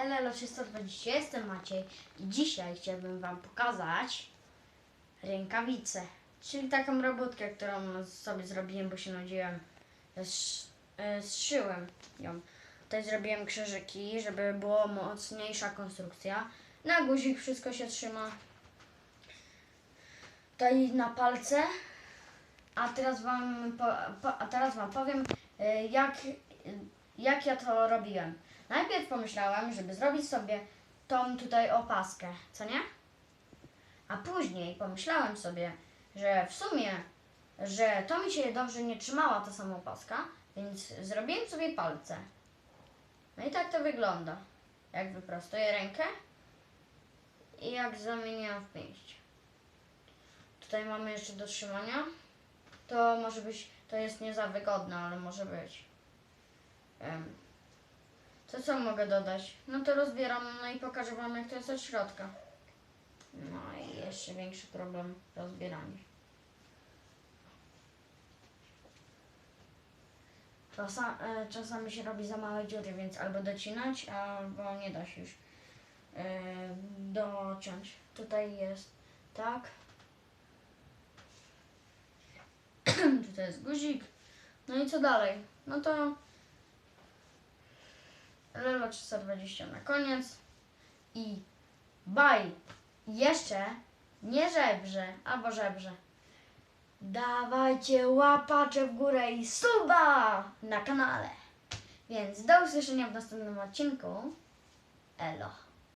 Elelo 320, jestem Maciej i dzisiaj chciałbym Wam pokazać rękawicę, czyli taką robótkę, którą sobie zrobiłem, bo się nudziłem. E, Zszyłem ją. Tutaj zrobiłem krzyżyki, żeby była mocniejsza konstrukcja. Na guzik wszystko się trzyma. Tutaj na palce. A teraz Wam, po, po, a teraz wam powiem, e, jak, jak ja to robiłem. Najpierw pomyślałem, żeby zrobić sobie tą tutaj opaskę, co nie? A później pomyślałem sobie, że w sumie, że to mi się dobrze nie trzymała ta sama opaska, więc zrobiłem sobie palce. No i tak to wygląda. Jak wyprostuję rękę i jak zamieniam w pięść. Tutaj mamy jeszcze do trzymania. To może być, to jest nie za wygodne, ale może być. Em, co mogę dodać? No to rozbieram, no i pokażę Wam jak to jest od środka. No i jeszcze większy problem rozbieranie. Czasa, e, czasami się robi za małe dziury, więc albo docinać, albo nie da się już e, dociąć. Tutaj jest tak. Tutaj jest guzik. No i co dalej? No to Lelo 320 na koniec. I baj. Jeszcze nie żebrze, albo żebrze. Dawajcie łapacze w górę i suba na kanale. Więc do usłyszenia w następnym odcinku. Elo.